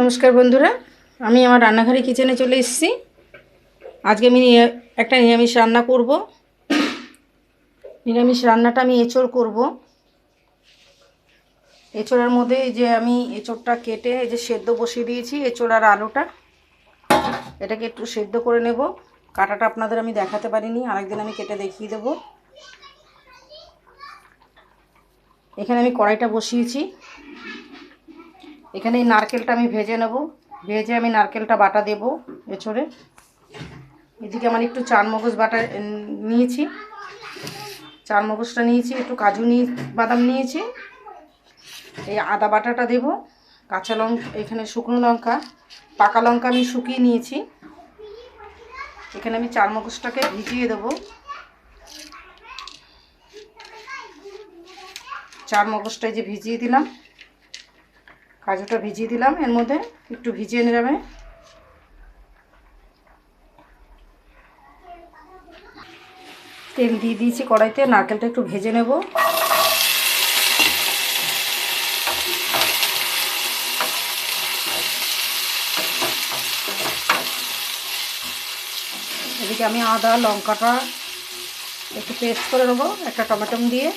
নমস্কার বন্ধুরা, আমি আমার রান্নাঘরে কিচেনে চলে এসেছি। আজকে আমি একটা নিরামিষ রান্না করব। নিরামিষ রান্নাটা আমি এঁচড় করব। এঁচড়ের মধ্যে যে আমি এঁচড়টা কেটে, এই যে সেদ্ধ বসিয়ে দিয়েছি, এঁচড় আর আলুটা। এটাকে একটু সেদ্ধ করে নেব। কাটাটা আপনাদের আমি দেখাতে পারিনি, আরেকদিন আমি কেটে দেখিয়ে দেবো। এখানে আমি কড়াইটা বসিয়েছি। এখানে এই নারকেলটা আমি ভেজে নেব। ভেজে আমি নারকেলটা বাটা দেব এছড়ে। এদিকে আমার একটু চার মগজ বাটা নিয়েছি। চার মগজটা নিয়েছি, একটু কাজু নিয়ে, বাদাম নিয়েছি। এই আদা বাটাটা দেব, কাঁচা লঙ্কা এখানে শুকনো লঙ্কা, পাকা লঙ্কা আমি শুকিয়ে নিয়েছি। এখানে আমি চার মগজটাকে ভিজিয়ে দেবো। চার মগজটা যে ভিজিয়ে দিলাম। কাজুটা ভিজিয়ে দিলাম। এর মধ্যে একটু ভিজিয়ে যাবে তেল দিয়ে দিয়েছি কড়াইতে, নারকেলটা একটু ভেজে নেব। এদিকে আমি আদা, লঙ্কাটা একটু পেস্ট করে নেব, একটা টমেটো দিয়ে।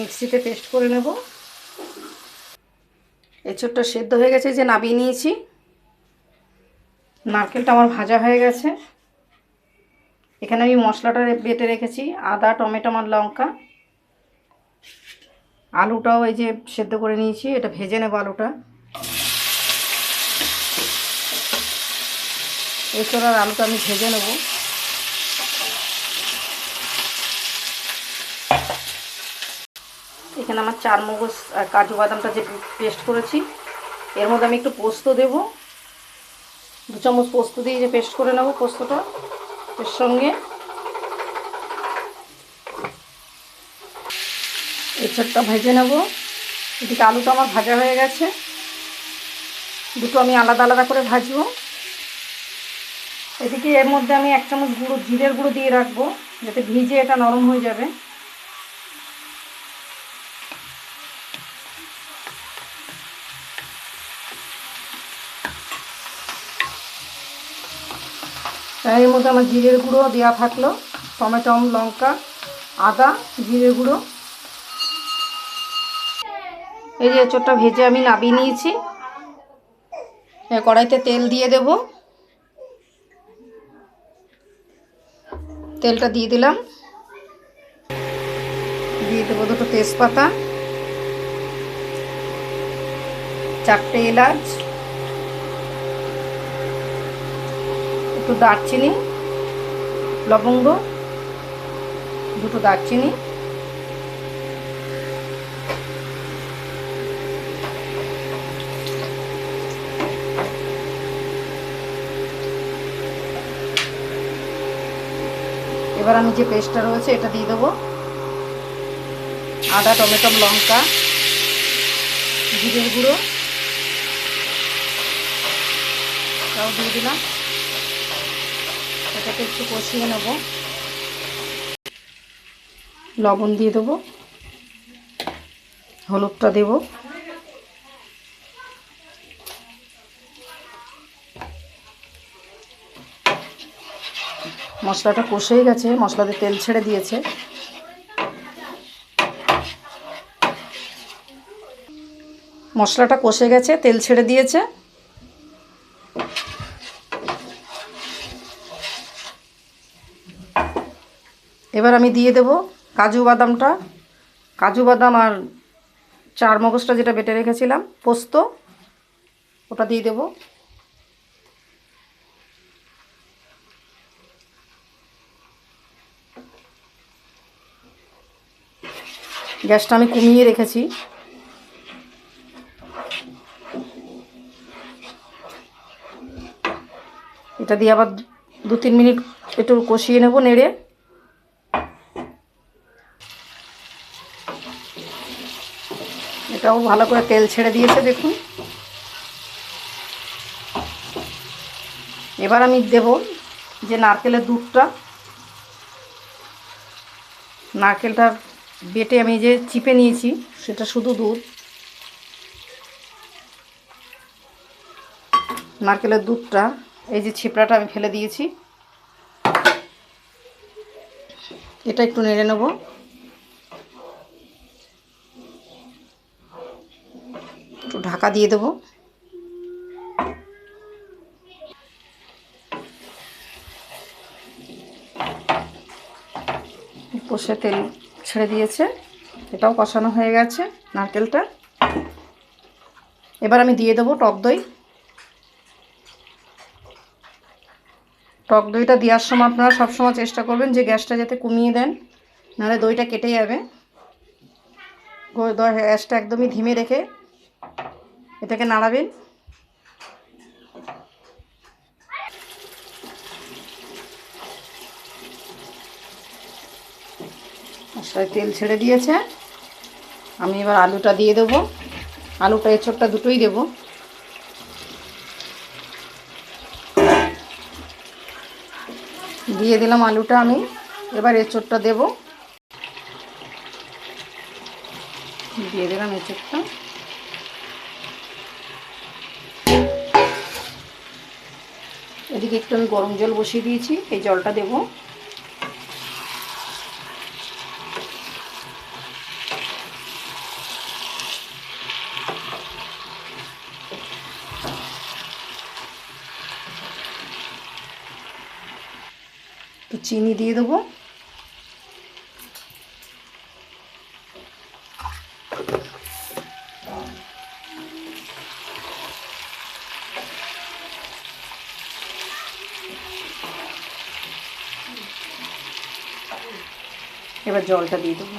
মিক্সিতে পেস্ট করে নেব। এঁচড়টা সেদ্ধ হয়ে গেছে যে নাবিয়ে নিয়েছি। নারকেলটা আমার ভাজা হয়ে গেছে। এখানে আমি মশলাটা বেটে রেখেছি, আদা, টমেটো আর লঙ্কা। আলুটাও এই যে সেদ্ধ করে নিয়েছি, এটা ভেজে নেব আলুটা। এছাড়া আলুটা আমি ভেজে নেব। এখানে আমার চার মগজ কাজু বাদামটা যে পেস্ট করেছি, এর মধ্যে আমি একটু পোস্ত দেব। দু চামচ পোস্ত দিয়ে যে পেস্ট করে নেব পোস্তটা, এর সঙ্গে। এঁচড়টা ভেজে নেব। এদিকে আলুটা আমার ভাজা হয়ে গেছে। দুটো আমি আলাদা আলাদা করে ভাজবো। এদিকে এর মধ্যে আমি এক চামচ গুঁড়ো, জিরের গুঁড়ো দিয়ে রাখব, যাতে ভিজে এটা নরম হয়ে যাবে। এর মধ্যে আমার জিরের গুঁড়ো দেওয়া থাকল, টমেটো, লঙ্কা, আদা, জিরের গুঁড়ো। এই যে এঁচোড়টা ভেজে আমি নাবিয়ে নিয়েছি। কড়াইতে তেল দিয়ে দেব। তেলটা দিয়ে দিলাম। দিয়ে দেবো দুটো তেজপাতা, চারটে এলাচ একটু দারচিনি, লবঙ্গ, দুটো দারচিনি। এবার আমি যে পেস্টটা রয়েছে, এটা দিয়ে দেবো। আদা, টমেটো, লঙ্কা, জিরের গুঁড়ো। তাও দিয়ে দিলাম। এটাকে একটু কষিয়ে নেব। লবণ দিয়ে দেবো। হলুদটা দেব। মশলাটা কষেই গেছে মশলাতে তেল ছেড়ে দিয়েছে। মশলাটা কষে গেছে, তেল ছেড়ে দিয়েছে। এবার আমি দিয়ে দেব কাজু বাদামটা। কাজু বাদাম আর চার মগজটা যেটা বেটে রেখেছিলাম, পোস্ত, ওটা দিয়ে দেব। গ্যাসটা আমি কমিয়ে রেখেছি। এটা দিয়ে আবার দু তিন মিনিট একটু কষিয়ে নেব নেড়ে। এটাও ভালো করে তেল ছেড়ে দিয়েছে, দেখুন। এবার আমি দেব যে নারকেলের দুধটা। নারকেলটা বেটে আমি যে চিপে নিয়েছি, সেটা শুধু দুধ। নারকেলের দুধটা, এই যে ছিপড়াটা আমি ফেলে দিয়েছি। এটা একটু নেড়ে নেব। ঢাকা দিয়ে দেবো। কষে তেল ছেড়ে দিয়েছে। এটাও কষানো হয়ে গেছে নারকেলটা। এবার আমি দিয়ে দেবো টক দই। টক দইটা দেওয়ার সময় আপনারা সবসময় চেষ্টা করবেন যে গ্যাসটা যাতে কমিয়ে দেন, নাহলে দইটা কেটে যাবে। গ্যাসটা একদমই ধিমে রেখে এটাকে নাড়াবেন। মশলায় তেল ছেড়ে দিয়েছে। আমি এবার আলুটা দিয়ে দেবো। আলুটা এঁচোড়টা দুটোই দেবো। দিয়ে দিলাম আলুটা আমি। এবার এঁচোড়টা দেব। দিয়ে দিলাম এঁচোড়টা। এদিকে একটু আমি গরম জল বসিয়ে দিয়েছি এই জলটা দেব। তো চিনি দিয়ে দেবো। এবার জলটা দিয়ে দেবো।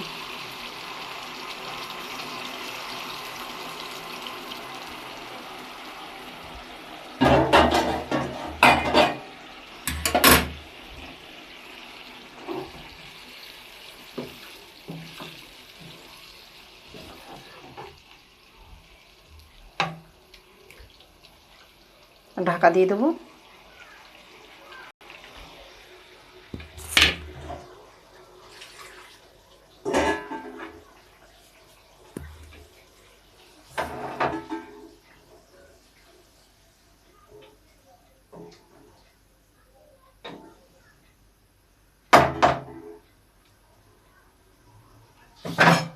ঢাকা দিয়ে দেবো। you.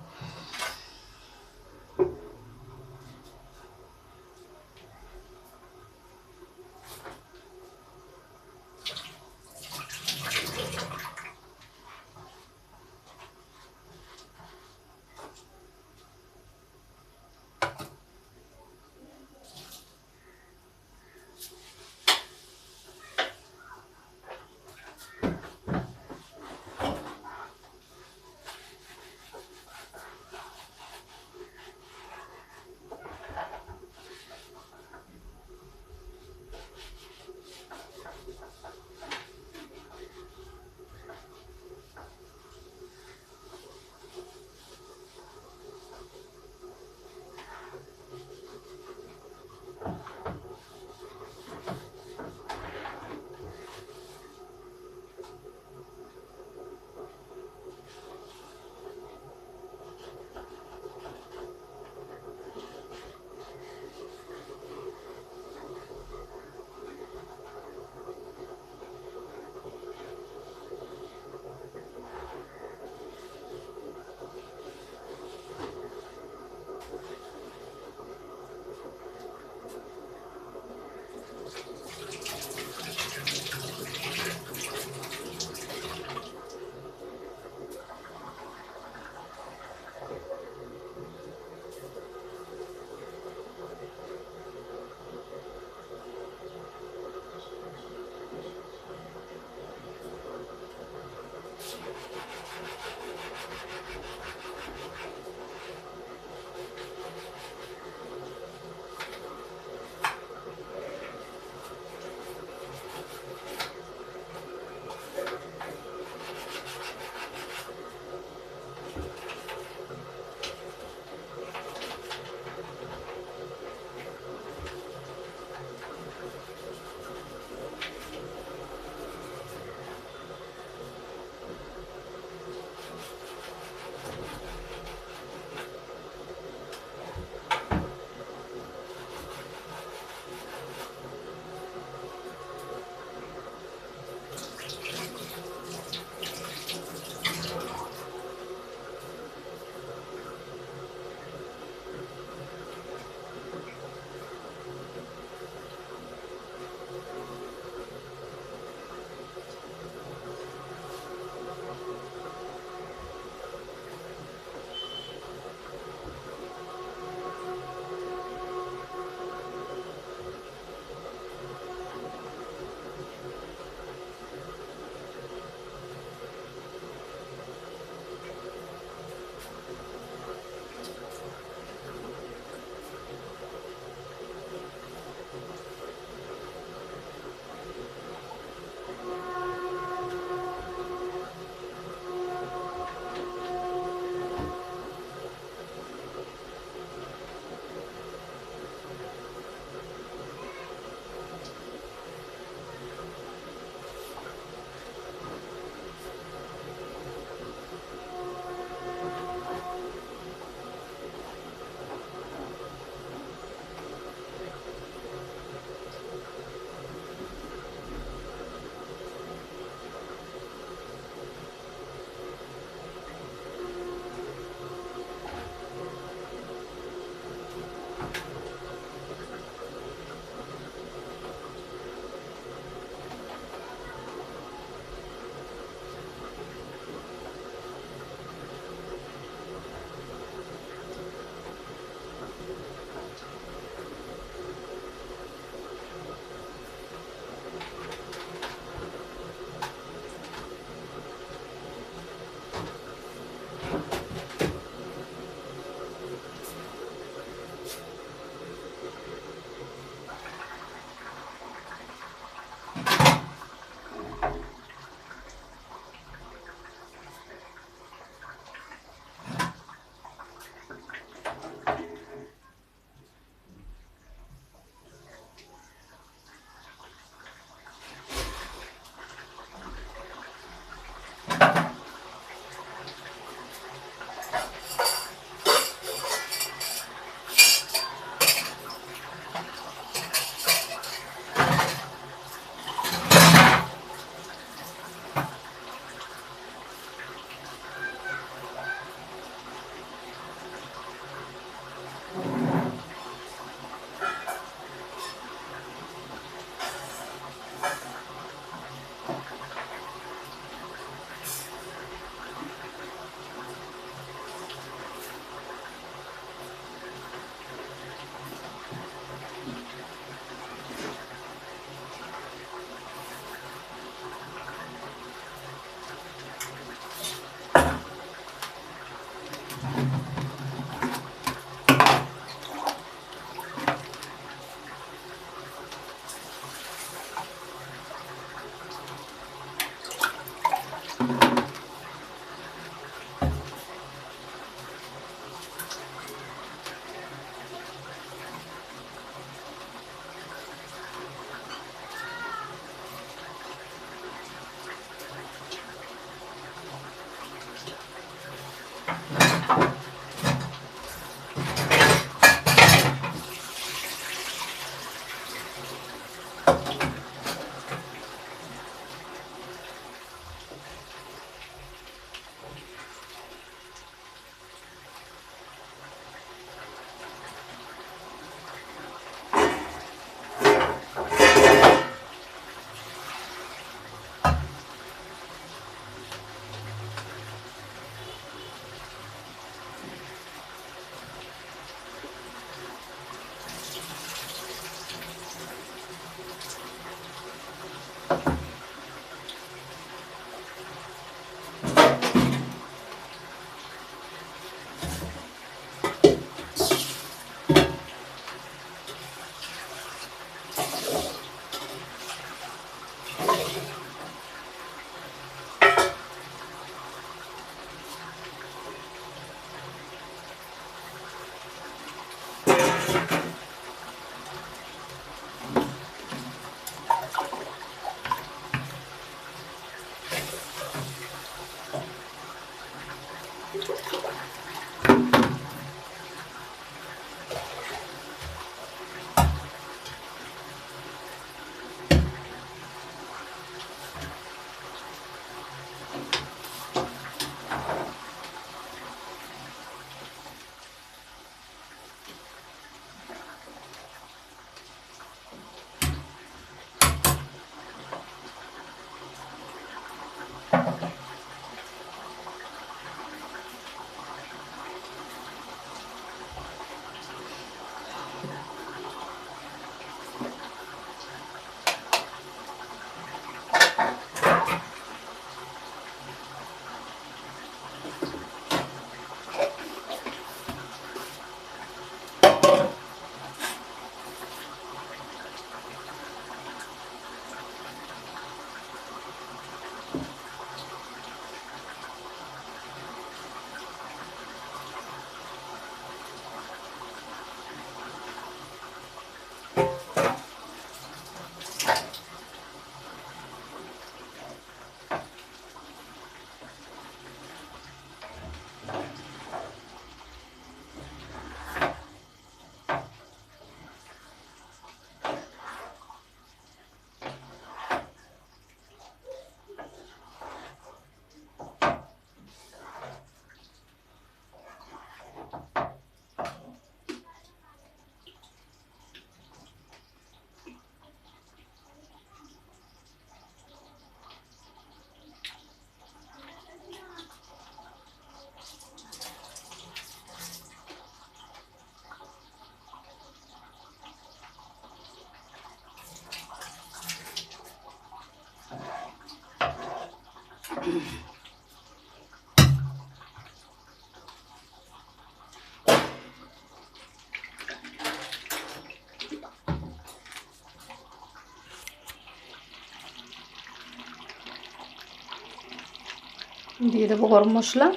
দিয়ে দেবো গরম মশলা।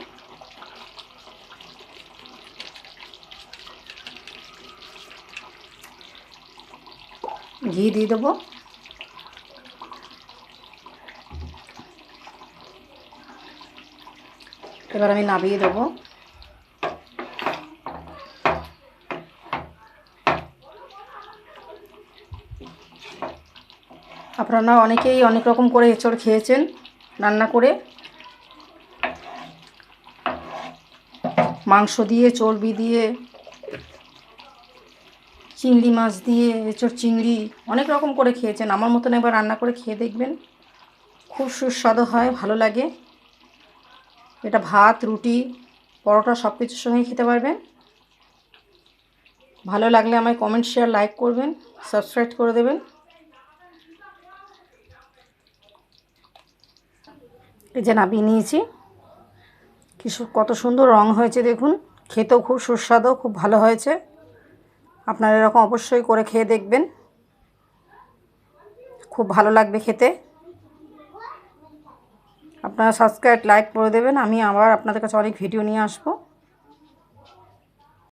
ঘি দিয়ে দেবো। এবার আমি নামিয়ে দেবো। আপনারা অনেকেই অনেক রকম করে এঁচড় খেয়েছেন রান্না করে। মাংস দিয়ে, চর্বি দিয়ে, চিংড়ি মাছ দিয়ে, এঁচড় চিংড়ি, অনেক রকম করে খেয়েছেন। আমার মতন একবার রান্না করে খেয়ে দেখবেন। খুব সুস্বাদু হয়, ভালো লাগে। এটা ভাত, রুটি, পরোটা সব কিছুর সঙ্গেই খেতে পারবেন। ভালো লাগলে আমায় কমেন্ট শেয়ার লাইক করবেন সাবস্ক্রাইব করে দেবেন। এই যে নামিয়ে নিয়েছি। কি কত সুন্দর রং হয়েছে দেখুন। খেতেও খুব সুস্বাদু, খুব ভালো হয়েছে। আপনারা এরকম অবশ্যই করে খেয়ে দেখবেন। খুব ভালো লাগবে খেতে। আপনারা সাবস্ক্রাইব লাইক করে দেবেন। আমি আবার আপনাদের কাছে অনেক ভিডিও নিয়ে আসব।